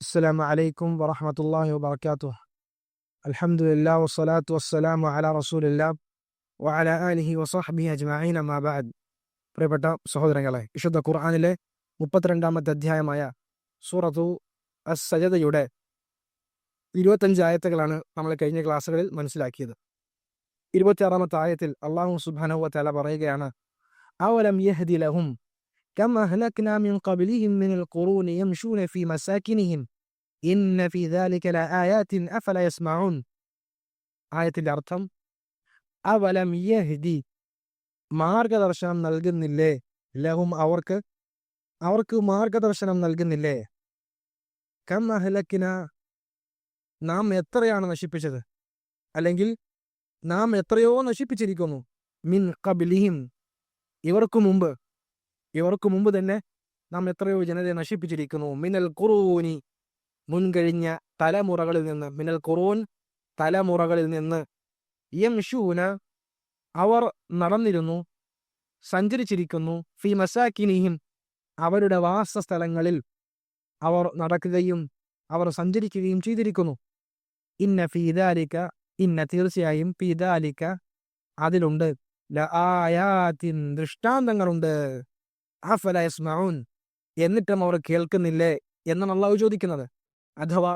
السلام عليكم ورحمة الله وبركاته الحمد لله والصلاة والسلام على رسول الله وعلى آله وصحبه أجمعين ما بعد പ്രിയപ്പെട്ട സഹോദരങ്ങളെ വിശുദ്ധ ഖുർആാനിലെ മുപ്പത്തിരണ്ടാമത്തെ അധ്യായമായ സൂറത്തു അസ് സജതയുടെ ഇരുപത്തഞ്ച് ആയത്തുകളാണ് നമ്മൾ കഴിഞ്ഞ ക്ലാസ്സുകളിൽ മനസ്സിലാക്കിയത് ഇരുപത്തിയാറാമത്തെ ആയത്തിൽ അള്ളാഹു സുബാനവ തല പറയുകയാണ് അവലം യഹ്ദി ലഹും كم أهلكنا من قبلهم من القرون يمشون في مساكنهم إن في ذلك لآيات أفلا يسمعون ആയത്തിന്റെ അർത്ഥം അവലം യഹ്ദി മാർഗദർശനം നൽകുന്നില്ലേ ലഹും അവർക്ക് അവർക്ക് മാർഗദർശനം നൽകുന്നില്ലേ കം അഹ്ലക്കിന നാം എത്രയാണ് നശിപ്പിച്ചത് അല്ലെങ്കിൽ നാം എത്രയോ നശിപ്പിച്ചിരിക്കുന്നു മിൻ കബിലിഹിം ഇവർക്കു മുമ്പ് ഇവർക്കു മുമ്പ് തന്നെ നാം എത്രയോ ജനതയെ നശിപ്പിച്ചിരിക്കുന്നു. മിനൽ ഖുറൂനി മുൻകഴിഞ്ഞ തലമുറകളിൽ നിന്ന് മിനൽ ഖുറൂൻ തലമുറകളിൽ നിന്ന് യംഷൂന അവർ നടന്നിരുന്നു സഞ്ചരിച്ചിരിക്കുന്നു. ഫി മസാക്കിനിയും അവരുടെ വാസസ്ഥലങ്ങളിൽ അവർ നടക്കുകയും അവർ സഞ്ചരിക്കുകയും ചെയ്തിരിക്കുന്നു. ഇന്ന ഫീദാലിക്ക ഇന്ന തീർച്ചയായും ഫീദാലിക്ക അതിലുണ്ട്. ദൃഷ്ടാന്തങ്ങളുണ്ട്. യസ്മഊൻ. എന്നിട്ടും അവർ കേൾക്കുന്നില്ലേ എന്നാണ് അള്ളാഹു ചോദിക്കുന്നത്. അഥവാ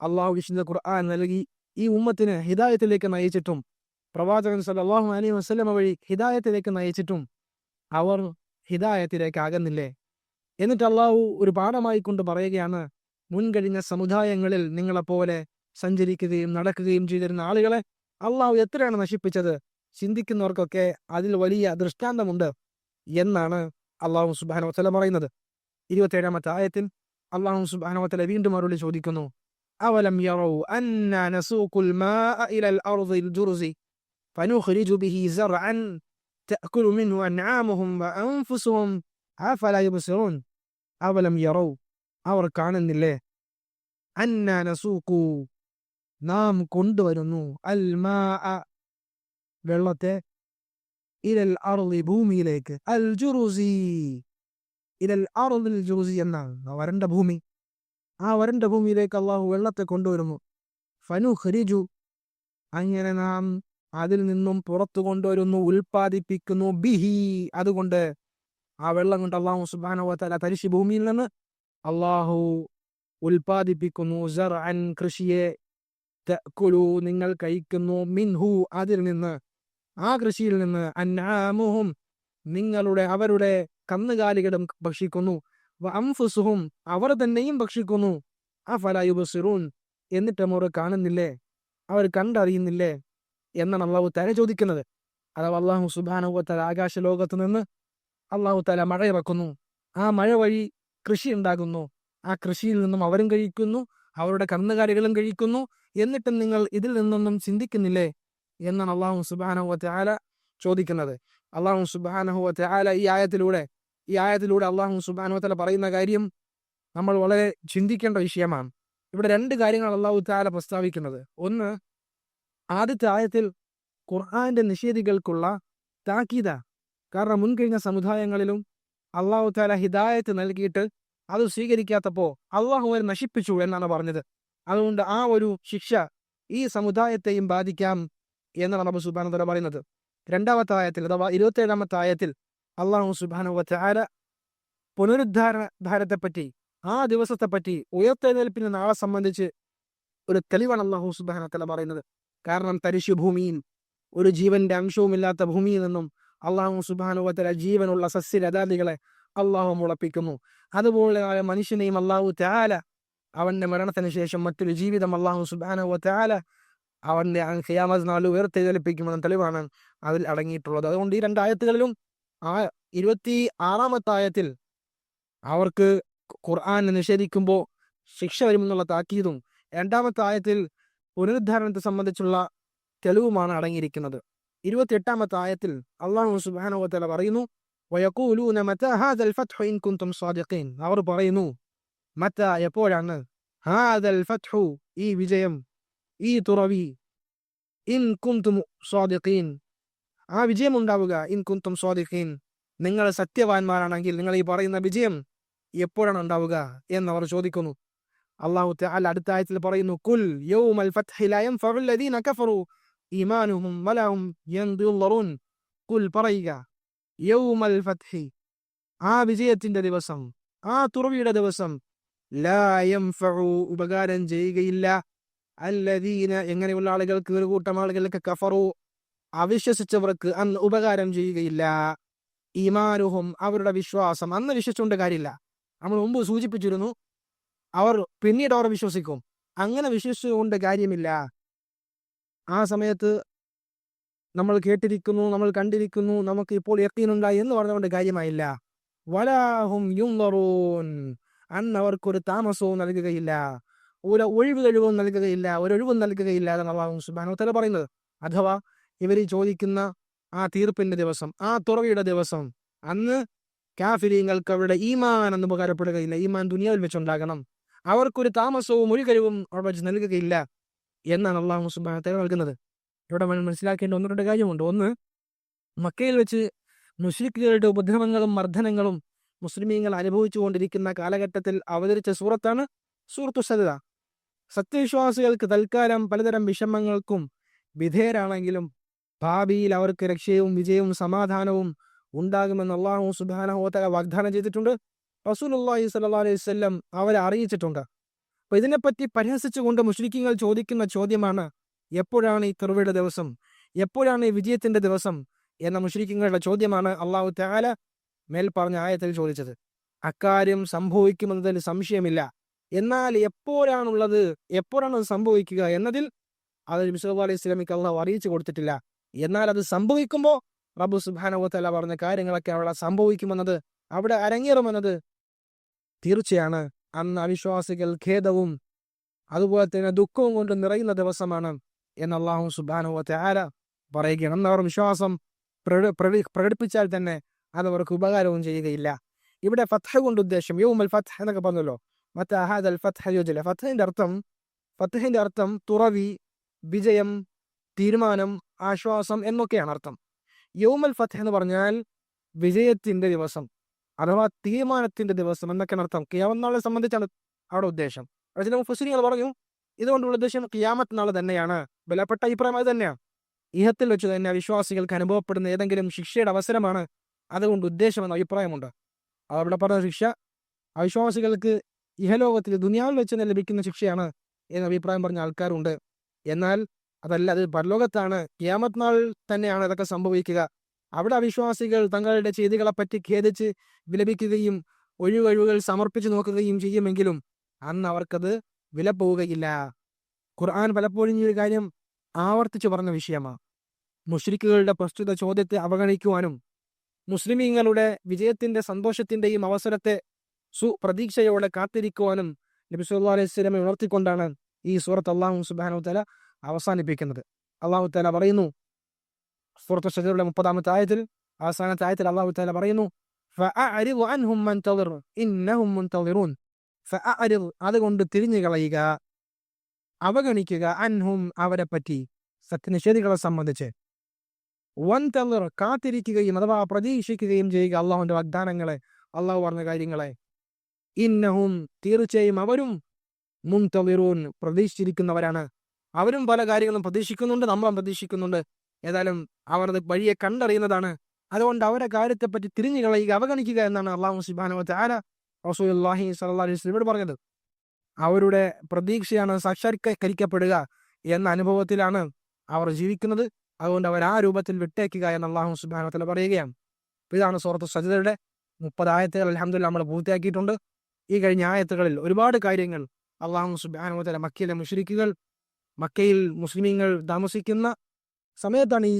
അള്ളാഹു വിശുദ്ധ ഖുർആൻ നൽകി ഈ ഉമ്മത്തിന് ഹിദായത്തിലേക്ക് നയിച്ചിട്ടും പ്രവാചകൻ സല്ലാഹു അലി വസ്ലമ വഴി ഹിദായത്തിലേക്ക് നയിച്ചിട്ടും അവർ ഹിദായത്തിലേക്ക് ആകുന്നില്ലേ എന്നിട്ട് അള്ളാഹു ഒരു പാഠമായി കൊണ്ട് പറയുകയാണ് മുൻകഴിഞ്ഞ സമുദായങ്ങളിൽ നിങ്ങളെപ്പോലെ സഞ്ചരിക്കുകയും നടക്കുകയും ചെയ്തിരുന്ന ആളുകളെ അള്ളാഹു എത്രയാണ് നശിപ്പിച്ചത്? ചിന്തിക്കുന്നവർക്കൊക്കെ അതിൽ വലിയ ദൃഷ്ടാന്തമുണ്ട് എന്നാണ് അള്ളാഹു സുബാന വത്തല പറയുന്നത് ഇരുപത്തേഴാമത്തെ ആയത്തിൽ അള്ളാഹു സുബാന വത്തല വീണ്ടും മറുപടി ചോദിക്കുന്നു. അവലം യറൗ അന്ന നസൂഖുൽ മാഅ ഇലൽ അർദിൽ ജുർസി ഫനുഖ്രിജു ബിഹി സർഅൻ തഅകുലു മിൻഹു അൻആമുഹും വഅൻഫുസുഹും അഫല യുബ്സിറൂൻ അവലം യറൗ അവർ കാണുന്നില്ലേ? അന്ന നസൂഖു നാം കൊണ്ടുവരുന്നു അൽ മാഅ വെള്ളത്തെ ഇലൽ അറുതി ഭൂമിയിലേക്ക് അൽ ജുറുസി ഇരൽ അറുതിൽ ജുറുസി എന്നാണ് വരണ്ട ഭൂമി. ആ വരണ്ട ഭൂമിയിലേക്ക് അള്ളാഹു വെള്ളത്തെ കൊണ്ടുവരുന്നു. ഫനു ഹരിജു അങ്ങനെ നാം അതിൽ നിന്നും പുറത്തു കൊണ്ടുവരുന്നു ഉൽപ്പാദിപ്പിക്കുന്നു ബിഹി. അതുകൊണ്ട് ആ വെള്ളം കൊണ്ട് അള്ളാഹു സുബാനോത്തല തരിശി ഭൂമിയിൽ നിന്ന് അള്ളാഹു ഉൽപ്പാദിപ്പിക്കുന്നു. അൻ കൃഷിയെ നിങ്ങൾ കഴിക്കുന്നു. മിൻഹു അതിൽ നിന്ന് ആ കൃഷിയിൽ നിന്ന് അന്നാമുഹും നിങ്ങളുടെ അവരുടെ കന്നുകാലികളും ഭക്ഷിക്കുന്നു. അംഫുസുഹും അവർ തന്നെയും ഭക്ഷിക്കുന്നു. ആ ഫലായുബസിറൂൻ എന്നിട്ടും അവർ കാണുന്നില്ലേ? അവർ കണ്ടറിയുന്നില്ലേ? എന്നാണ് അള്ളാഹു തല ചോദിക്കുന്നത്. അഥവാ അള്ളാഹു സുബാനുവത്തല ആകാശ ലോകത്ത് നിന്ന് അള്ളാഹു തല മഴ ഇറക്കുന്നു. ആ മഴ വഴി കൃഷി ഉണ്ടാകുന്നു. ആ കൃഷിയിൽ നിന്നും അവരും കഴിക്കുന്നു അവരുടെ കന്നുകാലികളും കഴിക്കുന്നു. എന്നിട്ടും നിങ്ങൾ ഇതിൽ നിന്നൊന്നും ചിന്തിക്കുന്നില്ലേ? എന്നാണ് അള്ളാഹു സുബാനഹുവത്തെ ആല ചോദിക്കുന്നത്. അള്ളാഹു സുബാനഹുവത്തെ ആല ഈ ആയത്തിലൂടെ ഈ ആയത്തിലൂടെ അള്ളാഹു സുബാനുവത്തല പറയുന്ന കാര്യം നമ്മൾ വളരെ ചിന്തിക്കേണ്ട വിഷയമാണ്. ഇവിടെ രണ്ട് കാര്യങ്ങൾ അള്ളാഹു താല പ്രസ്താവിക്കുന്നത്. ഒന്ന് ആദ്യത്തെ ആയത്തിൽ ഖുർആാന്റെ നിഷേധികൾക്കുള്ള താക്കീത. കാരണം മുൻകഴിഞ്ഞ സമുദായങ്ങളിലും അള്ളാഹു താല ഹിദായത്ത് നൽകിയിട്ട് അത് സ്വീകരിക്കാത്തപ്പോൾ അള്ളാഹു അവരെ നശിപ്പിച്ചു എന്നാണ് പറഞ്ഞത്. അതുകൊണ്ട് ആ ഒരു ശിക്ഷ ഈ സമുദായത്തെയും ബാധിക്കാം. എന്നാണ് റബ്ബ് സുബാന തല പറയുന്നത്. രണ്ടാമത്തെ ആയത്തിൽ അഥവാ ഇരുപത്തേഴാമത്തെ ആയത്തിൽ അള്ളാഹു സുബാന പുനരുദ്ധാരണ ധാരത്തെപ്പറ്റി ആ ദിവസത്തെപ്പറ്റി ഉയർത്തെഴുന്നേൽപ്പിന് നാളെ സംബന്ധിച്ച് ഒരു തെളിവാണ് അള്ളാഹു സുബാന തല പറയുന്നത്. കാരണം തരിശു ഭൂമിയിൽ ഒരു ജീവന്റെ അംശവുമില്ലാത്ത ഭൂമിയിൽ നിന്നും അള്ളാഹു സുബാനുവത്തല ജീവനുള്ള സസ്യലതാദികളെ അള്ളാഹു മുളപ്പിക്കുന്നു അതുപോലെ മനുഷ്യനെയും അള്ളാഹു ത്യാല അവന്റെ മരണത്തിന് ശേഷം മറ്റൊരു ജീവിതം അള്ളാഹു സുബാനുവ അവന്റെ ഖിയാമത് നാൾ ഉയർത്തെഴുന്നേൽപ്പിക്കുമെന്ന തെളിവാണ് അതിൽ അടങ്ങിയിട്ടുള്ളത്. അതുകൊണ്ട് ഈ രണ്ടായത്തുകളിലും ആ ഇരുപത്തി ആറാമത്തെ ആയത്തിൽ അവർക്ക് ഖുർആൻ നിഷേധിക്കുമ്പോൾ ശിക്ഷ വരുമെന്നുള്ള താക്കീതും രണ്ടാമത്തെ ആയത്തിൽ പുനരുദ്ധാരണത്തെ സംബന്ധിച്ചുള്ള തെളിവുമാണ് അടങ്ങിയിരിക്കുന്നത്. ഇരുപത്തി എട്ടാമത്തെ ആയത്തിൽ അള്ളാഹു സുബാനുവത്തല പറയുന്നു അവർ പറയുന്നു മറ്റ എപ്പോഴാണ്? ഈ വിജയം ഈ തുറവി ഇൻ കുന്തും സ്വാദിഖീൻ. ആ വിജയം ഉണ്ടാവുക ഇൻ കുന്തും സ്വാദിഖീൻ. നിങ്ങൾ സത്യവാന്മാരാണെങ്കിൽ നിങ്ങൾ ഈ പറയുന്ന വിജയം എപ്പോഴാണ് ഉണ്ടാവുക എന്നവർ ചോദിക്കുന്നു. അള്ളാഹു തആല അടുത്ത ആയത്തിൽ പറയുന്നു കുൽ യൗമൽ ഫത്ഹി ലാ യൻഫഉ കഫറു ഈമാനുഹും വലഹും കുൽ പറയുക യൗമൽ ഫത്ഹി ആ വിജയത്തിന്റെ ദിവസം ആ തുറവിയുടെ ദിവസം ലായം ഫഹു ഉപകാരം ചെയ്യുകയില്ല. അല്ലദീന എങ്ങനെയുള്ള ആളുകൾക്ക് ഒരു കൂട്ടം ആളുകൾക്ക് കഫറു. അവിശ്വസിച്ചവർക്ക് അന്ന് ഉപകാരം ചെയ്യുകയില്ല. ഈമാനുഹും അവരുടെ വിശ്വാസം. അന്ന് വിശ്വസിച്ചുകൊണ്ട് കാര്യമില്ല. നമ്മൾ മുമ്പ് സൂചിപ്പിച്ചിരുന്നു അവർ പിന്നീട് അവർ വിശ്വസിക്കും. അങ്ങനെ വിശ്വസിച്ചുകൊണ്ട് കാര്യമില്ല. ആ സമയത്ത് നമ്മൾ കേട്ടിരിക്കുന്നു നമ്മൾ കണ്ടിരിക്കുന്നു നമുക്ക് ഇപ്പോൾ യക്കീനുണ്ടായി എന്ന് പറഞ്ഞുകൊണ്ട് കാര്യമായില്ല. വലാഹും യുംവറൂൻ അന്ന് അവർക്കൊരു താമസവും നൽകുകയില്ല. ഒരു ഒഴിവ് കഴിവും നൽകുകയില്ല ഒരൊഴിവും നൽകുകയില്ല എന്നാണ് അള്ളാഹു സുബാനോ തല പറയുന്നത്. അഥവാ ഇവർ ചോദിക്കുന്ന ആ തീർപ്പിന്റെ ദിവസം ആ തുറവിയുടെ ദിവസം അന്ന് കാഫിരിങ്ങൾക്ക് അവരുടെ ഈമാൻ എന്ന് ഉപകാരപ്പെടുകയില്ല. ഈമാൻ ദുനിയാവിൽ വെച്ചുണ്ടാകണം. അവർക്കൊരു താമസവും ഒരു കഴിവും അവിടെ വെച്ച് നൽകുകയില്ല എന്നാണ് അള്ളാഹു സുബാനോത്തല തല നൽകുന്നത്. ഇവിടെ മനസ്സിലാക്കേണ്ട ഒന്ന് രണ്ട് കാര്യമുണ്ട്. ഒന്ന് മക്കയിൽ വെച്ച് മുസ്ലിക്കുകളുടെ ഉപദ്രവങ്ങളും മർദ്ദനങ്ങളും മുസ്ലിമീങ്ങൾ അനുഭവിച്ചുകൊണ്ടിരിക്കുന്ന കാലഘട്ടത്തിൽ അവതരിച്ച സൂറത്താണ് സൂറത്തു സരിത സത്യവിശ്വാസികൾക്ക് തൽക്കാലം പലതരം വിഷമങ്ങൾക്കും വിധേയരാണെങ്കിലും ഭാവിയിൽ അവർക്ക് രക്ഷയും വിജയവും സമാധാനവും ഉണ്ടാകുമെന്ന് അള്ളാഹു സുബാനഹോത്തല വാഗ്ദാനം ചെയ്തിട്ടുണ്ട്. അള്ളാഹി സല്ലാ അലൈഹി വല്ലം അവരെ അറിയിച്ചിട്ടുണ്ട്. അപ്പൊ ഇതിനെപ്പറ്റി പരിഹസിച്ചുകൊണ്ട് മുസ്ലിക്കുകൾ ചോദിക്കുന്ന ചോദ്യമാണ് എപ്പോഴാണ് ഈ തെറുവയുടെ ദിവസം എപ്പോഴാണ് ഈ വിജയത്തിന്റെ ദിവസം എന്ന മുസ്ലിക്കുകളുടെ ചോദ്യമാണ് അള്ളാഹു താല മേൽ പറഞ്ഞ ആയത്തിൽ ചോദിച്ചത്. അക്കാര്യം സംഭവിക്കുമെന്നതിൽ സംശയമില്ല. എന്നാൽ എപ്പോഴാണുള്ളത്? എപ്പോഴാണ് അത് സംഭവിക്കുക? എന്നതിൽ അത് വിസുഖ അലൈഹി സ്വലമിക്ക് അള്ളാഹു അറിയിച്ചു കൊടുത്തിട്ടില്ല. എന്നാൽ അത് സംഭവിക്കുമ്പോൾ റബ്ബു സുബാനവത്തല പറഞ്ഞ കാര്യങ്ങളൊക്കെ അവിടെ സംഭവിക്കുമെന്നത് അവിടെ അരങ്ങേറുമെന്നത് തീർച്ചയാണ്. അന്ന് അവിശ്വാസികൾ ഖേദവും അതുപോലെ തന്നെ ദുഃഖവും കൊണ്ട് നിറയുന്ന ദിവസമാണ് എന്ന് അള്ളാഹു സുബാനുവത്തെ ആര പറയുകയാണ്. അന്ന് അവർ വിശ്വാസം പ്രകടിപ്പിച്ചാൽ തന്നെ അത് അവർക്ക് ഉപകാരവും ചെയ്യുകയില്ല. ഇവിടെ ഫത്ത കൊണ്ട് ഉദ്ദേശം യോമൽ ഫത്ത് എന്നൊക്കെ പറഞ്ഞല്ലോ. മറ്റേ അഹാദ് അൽ ഫത്ഹ യോജില്ല. ഫത്തഹിന്റെ അർത്ഥം ഫത്തഹിന്റെ അർത്ഥം തുറവി വിജയം തീരുമാനം ആശ്വാസം എന്നൊക്കെയാണ് അർത്ഥം. യൗമൽ ഫത്ത് എന്ന് പറഞ്ഞാൽ വിജയത്തിന്റെ ദിവസം അഥവാ തീരുമാനത്തിന്റെ ദിവസം എന്നൊക്കെയാണ് അർത്ഥം. കിയാമത്ത് നാളെ സംബന്ധിച്ചാണ് അവിടെ ഉദ്ദേശം. ചില ഫുസിനികൾ പറഞ്ഞു ഇതുകൊണ്ടുള്ള ഉദ്ദേശം കിയാമത്ത് നാളെ തന്നെയാണ്. ബലപ്പെട്ട അഭിപ്രായം അത് തന്നെയാണ്. ഇഹത്തിൽ വെച്ച് തന്നെ വിശ്വാസികൾക്ക് അനുഭവപ്പെടുന്ന ഏതെങ്കിലും ശിക്ഷയുടെ അവസരമാണ് അതുകൊണ്ട് ഉദ്ദേശമെന്ന അഭിപ്രായമുണ്ട്. അവിടെ പറഞ്ഞ ശിക്ഷ അവിശ്വാസികൾക്ക് ഇഹലോകത്തിൽ ദുനിയാവിൽ വെച്ച് തന്നെ ലഭിക്കുന്ന ശിക്ഷയാണ് എന്ന അഭിപ്രായം പറഞ്ഞ ആൾക്കാരുണ്ട്. എന്നാൽ അതല്ല അത് പരലോകത്താണ്. ക്യാമത്ത് നാൾ തന്നെയാണ് അതൊക്കെ സംഭവിക്കുക. അവിടെ അവിശ്വാസികൾ തങ്ങളുടെ ചെയ്തികളെപ്പറ്റി ഖേദിച്ച് വിലപിക്കുകയും ഒഴിവഴിവുകൾ സമർപ്പിച്ചു നോക്കുകയും ചെയ്യുമെങ്കിലും അന്ന് അവർക്കത് വില പോവുകയില്ല. ഖുർആൻ പലപ്പോഴും ഈ ഒരു കാര്യം ആവർത്തിച്ചു പറഞ്ഞ വിഷയമാണ് മുഷ്രിക്കുകളുടെ പ്രസ്തുത ചോദ്യത്തെ അവഗണിക്കുവാനും മുസ്ലിമീങ്ങളുടെ വിജയത്തിന്റെ സന്തോഷത്തിന്റെയും അവസരത്തെ സുപ്രതീക്ഷയോടെ കാത്തിരിക്കുവാനും നബി സുല്ലാ അലൈഹി സ്വലമെ ഉണർത്തിക്കൊണ്ടാണ് ഈ സൂറത്ത് അള്ളാഹു സുബാനു തല അവസാനിപ്പിക്കുന്നത്. അള്ളാഹു തല പറയുന്നു സൂറത്ത് ഷജറുടെ മുപ്പതാമത്തെ ആയത്തിൽ അവസാനത്തെ ആയത്തിൽ അള്ളാഹു തല പറയുന്നു അതുകൊണ്ട് തിരിഞ്ഞു കളയുക അവഗണിക്കുക അൻഹും അവരെ പറ്റി സത്യനിഷേധികളെ സംബന്ധിച്ച്. വൻ തള്ളർ കാത്തിരിക്കുകയും അഥവാ പ്രതീക്ഷിക്കുകയും ചെയ്യുക അള്ളാഹുവിന്റെ വാഗ്ദാനങ്ങളെ അള്ളാഹു പറഞ്ഞ കാര്യങ്ങളെ ഇന്നഹും തീർച്ചയായും അവരും മുൻതളിറൂൻ പ്രതീക്ഷിച്ചിരിക്കുന്നവരാണ്. അവരും പല കാര്യങ്ങളും പ്രതീക്ഷിക്കുന്നുണ്ട് നമ്മളും പ്രതീക്ഷിക്കുന്നുണ്ട്. ഏതായാലും അത് വഴിയെ കണ്ടറിയുന്നതാണ്. അതുകൊണ്ട് അവരെ കാര്യത്തെപ്പറ്റി തിരിഞ്ഞു കളയുക അവഗണിക്കുക എന്നാണ് അള്ളാഹു സുബാനു താര റസൂലി സല്ലാ അലൈഹി സ്വലമോട് പറഞ്ഞത്. അവരുടെ പ്രതീക്ഷയാണ് സാക്ഷാത്കരിക്കപ്പെടുക എന്ന അനുഭവത്തിലാണ് അവർ ജീവിക്കുന്നത്. അതുകൊണ്ട് അവർ ആ രൂപത്തിൽ വിട്ടേക്കുക എന്ന് അള്ളാഹു സുബാനത്തല പറയുകയാണ്. ഇതാണ് സുഹൃത്ത് സജിതയുടെ മുപ്പതായത്തെ അലഹമ്മദില്ല നമ്മൾ പൂർത്തിയാക്കിയിട്ടുണ്ട്. ഈ കഴിഞ്ഞ ആയത്തുകളിൽ ഒരുപാട് കാര്യങ്ങൾ അള്ളാഹു സുബാനോതര മക്കയിലെ മുഷരിക്കുകൾ മക്കയിൽ മുസ്ലിമീങ്ങൾ താമസിക്കുന്ന സമയത്താണ് ഈ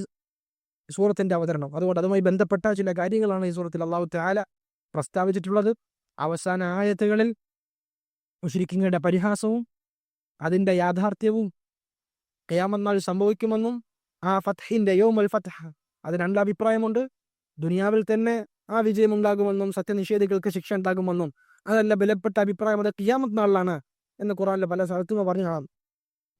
സൂറത്തിന്റെ അവതരണം. അതുകൊണ്ട് അതുമായി ബന്ധപ്പെട്ട ചില കാര്യങ്ങളാണ് ഈ സൂറത്തിൽ അള്ളാഹു താല പ്രസ്താവിച്ചിട്ടുള്ളത്. അവസാന ആയത്തുകളിൽ മുഷരിക്കിങ്ങളുടെ പരിഹാസവും അതിന്റെ യാഥാർത്ഥ്യവും കയാമന്നാൾ സംഭവിക്കുമെന്നും ആ ഫത്ഹിന്റെ യോമൽ ഫത്ഹ അത് രണ്ട് അഭിപ്രായമുണ്ട് ദുനിയാവിൽ തന്നെ ആ വിജയം ഉണ്ടാകുമെന്നും സത്യനിഷേധികൾക്ക് ശിക്ഷ ഉണ്ടാകുമെന്നും അതല്ല ബലപ്പെട്ട അഭിപ്രായം അത് കിയാമത്ത് നാളിലാണ് എന്ന് ഖുറാനിലെ പല സ്ഥലത്തും പറഞ്ഞു കാണാം.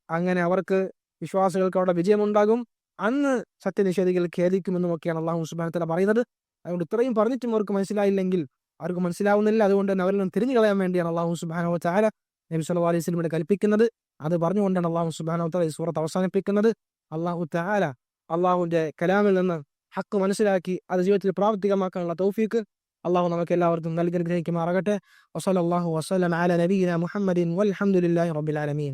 അങ്ങനെ അവർക്ക് വിശ്വാസികൾക്ക് അവിടെ വിജയമുണ്ടാകും. അന്ന് സത്യനിഷേധികൾ ഖേദിക്കുമെന്നുമൊക്കെയാണ് അള്ളാഹു സുബാനത്തല പറയുന്നത്. അതുകൊണ്ട് ഇത്രയും പറഞ്ഞിട്ടും അവർക്ക് മനസ്സിലായില്ലെങ്കിൽ അവർക്ക് മനസ്സിലാവുന്നില്ല. അതുകൊണ്ട് തന്നെ അവരെല്ലാം തിരിഞ്ഞു കളയാൻ വേണ്ടിയാണ് അള്ളാഹു സുബാനോ ചാര നബി സല്ലാ അലൈഹി സ്വലമിയുടെ കൽപ്പിക്കുന്നത്. അത് പറഞ്ഞുകൊണ്ടാണ് അള്ളാഹു സുബാനോ തല ഈ സൂറത്ത് അവസാനിപ്പിക്കുന്നത്. അള്ളാഹു താല അള്ളാഹുവിന്റെ കലാമിൽ നിന്ന് ഹക്ക് മനസ്സിലാക്കി അത് ജീവിതത്തിൽ പ്രാവർത്തികമാക്കാനുള്ള തൗഫീക്ക് അള്ളാഹു നമുക്ക് എല്ലാവർക്കും നൽകി അനുഗ്രഹിക്കുമാറാകട്ടെ വസലല്ലാഹു വസ്ലം അല നബീന മുഹമ്മദിൻ വൽഹമുല്ലാ റബിലാലമീൻ